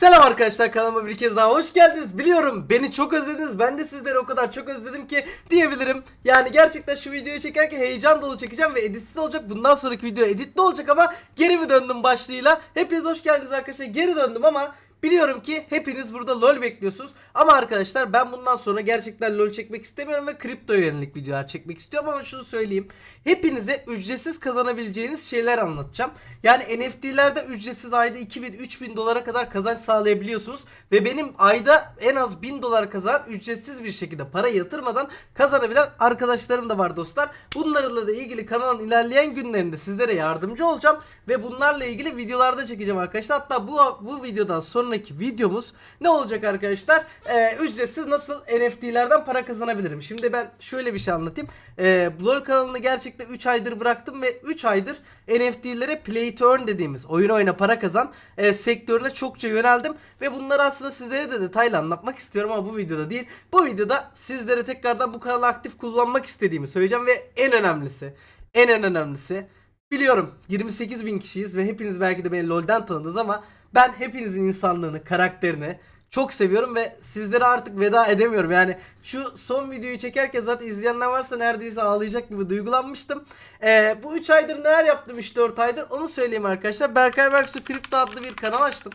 Selam arkadaşlar kanalıma bir kez daha hoş geldiniz. Biliyorum beni çok özlediniz. Ben de sizleri o kadar çok özledim ki diyebilirim. Yani gerçekten şu videoyu çekerken heyecan dolu çekeceğim ve editsiz olacak. Bundan sonraki video editli olacak ama geri mi döndüm başlığıyla. Hepiniz hoş geldiniz arkadaşlar. Geri döndüm ama Biliyorum ki hepiniz burada LoL bekliyorsunuz. Ama arkadaşlar ben bundan sonra gerçekten LoL çekmek istemiyorum ve kripto yönelik videolar çekmek istiyorum ama şunu söyleyeyim. Hepinize ücretsiz kazanabileceğiniz şeyler anlatacağım. Yani NFT'lerde ücretsiz ayda 2000-3000 dolara kadar kazanç sağlayabiliyorsunuz. Ve benim ayda en az 1000 dolar kazanan ücretsiz bir şekilde para yatırmadan kazanabilen arkadaşlarım da var dostlar. Bunlarla da ilgili kanalın ilerleyen günlerinde sizlere yardımcı olacağım. Ve bunlarla ilgili videolarda çekeceğim arkadaşlar. Hatta bu, bu videodan sonraki videomuz ne olacak arkadaşlar? Ee, ücretsiz nasıl NFT'lerden para kazanabilirim? Şimdi ben şöyle bir şey anlatayım. Ee, LoL kanalını gerçekten 3 aydır bıraktım ve 3 aydır NFT'lere play to earn dediğimiz oyun oyna para kazan e, sektörüne çokça yöneldim. Ve bunları aslında sizlere de detaylı anlatmak istiyorum ama bu videoda değil. Bu videoda sizlere tekrardan bu kanalı aktif kullanmak istediğimi söyleyeceğim ve en önemlisi en en önemlisi Biliyorum 28 bin kişiyiz ve hepiniz belki de beni LoL'den tanıdınız ama ben hepinizin insanlığını, karakterini çok seviyorum ve sizlere artık veda edemiyorum. Yani şu son videoyu çekerken zaten izleyenler varsa neredeyse ağlayacak gibi duygulanmıştım. Ee, bu 3 aydır neler yaptım 3-4 aydır onu söyleyeyim arkadaşlar. Berkay Berksu Kripto adlı bir kanal açtım.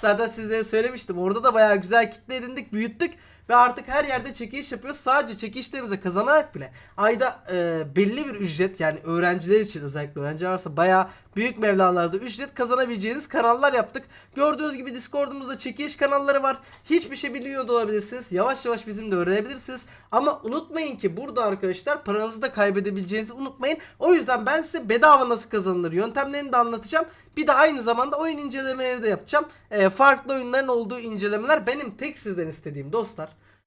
Zaten sizlere söylemiştim. Orada da bayağı güzel kitle edindik, büyüttük. Ve artık her yerde çekiliş yapıyoruz. Sadece çekilişlerimize kazanarak bile ayda e, belli bir ücret yani öğrenciler için özellikle öğrenciler varsa bayağı büyük mevlalarda ücret kazanabileceğiniz kanallar yaptık. Gördüğünüz gibi Discord'umuzda çekiliş kanalları var. Hiçbir şey bilmiyor da olabilirsiniz. Yavaş yavaş bizim de öğrenebilirsiniz. Ama unutmayın ki burada arkadaşlar paranızı da kaybedebileceğinizi unutmayın. O yüzden ben size bedava nasıl kazanılır yöntemlerini de anlatacağım. Bir de aynı zamanda oyun incelemeleri de yapacağım. Ee, farklı oyunların olduğu incelemeler benim tek sizden istediğim dostlar.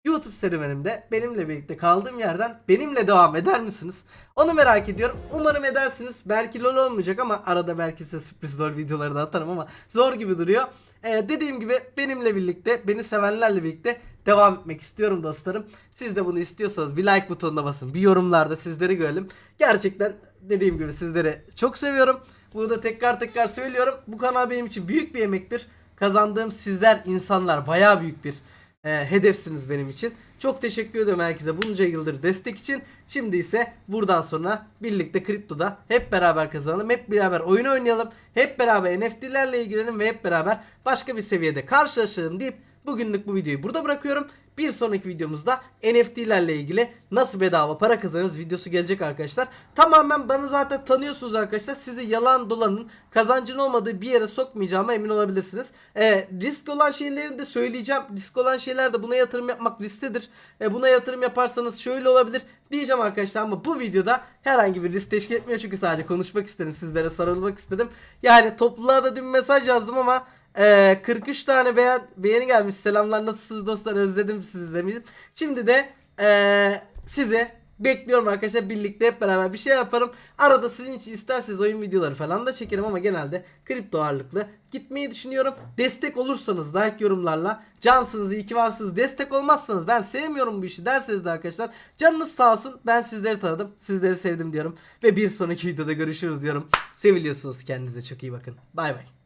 YouTube serüvenimde benimle birlikte kaldığım yerden benimle devam eder misiniz? Onu merak ediyorum. Umarım edersiniz. Belki LoL olmayacak ama arada belki size sürpriz LoL videoları da atarım ama zor gibi duruyor. Ee, dediğim gibi benimle birlikte, beni sevenlerle birlikte devam etmek istiyorum dostlarım. Siz de bunu istiyorsanız bir like butonuna basın. Bir yorumlarda sizleri görelim. Gerçekten dediğim gibi sizleri çok seviyorum. Bunu da tekrar tekrar söylüyorum. Bu kanal benim için büyük bir emektir. Kazandığım sizler insanlar bayağı büyük bir e, hedefsiniz benim için. Çok teşekkür ediyorum herkese bunca yıldır destek için. Şimdi ise buradan sonra birlikte kriptoda hep beraber kazanalım. Hep beraber oyun oynayalım. Hep beraber NFT'lerle ilgilenelim ve hep beraber başka bir seviyede karşılaşalım deyip bugünlük bu videoyu burada bırakıyorum. Bir sonraki videomuzda NFT'lerle ilgili nasıl bedava para kazanırız videosu gelecek arkadaşlar. Tamamen bana zaten tanıyorsunuz arkadaşlar. Sizi yalan dolanın kazancın olmadığı bir yere sokmayacağıma emin olabilirsiniz. Ee, risk olan şeyleri de söyleyeceğim. Risk olan şeyler de buna yatırım yapmak risklidir. Ee, buna yatırım yaparsanız şöyle olabilir diyeceğim arkadaşlar ama bu videoda herhangi bir risk teşkil etmiyor çünkü sadece konuşmak istedim sizlere sarılmak istedim. Yani topluluğa da dün mesaj yazdım ama ee, 43 tane beğen, beğeni gelmiş. Selamlar nasılsınız dostlar özledim sizi demişim. Şimdi de ee, size bekliyorum arkadaşlar birlikte hep beraber bir şey yaparım. Arada sizin için isterseniz oyun videoları falan da çekerim ama genelde kripto ağırlıklı gitmeyi düşünüyorum. Destek olursanız like yorumlarla cansınız iyi ki varsınız. Destek olmazsanız ben sevmiyorum bu işi derseniz de arkadaşlar canınız sağ olsun. Ben sizleri tanıdım. Sizleri sevdim diyorum. Ve bir sonraki videoda görüşürüz diyorum. Seviliyorsunuz. Kendinize çok iyi bakın. Bay bay.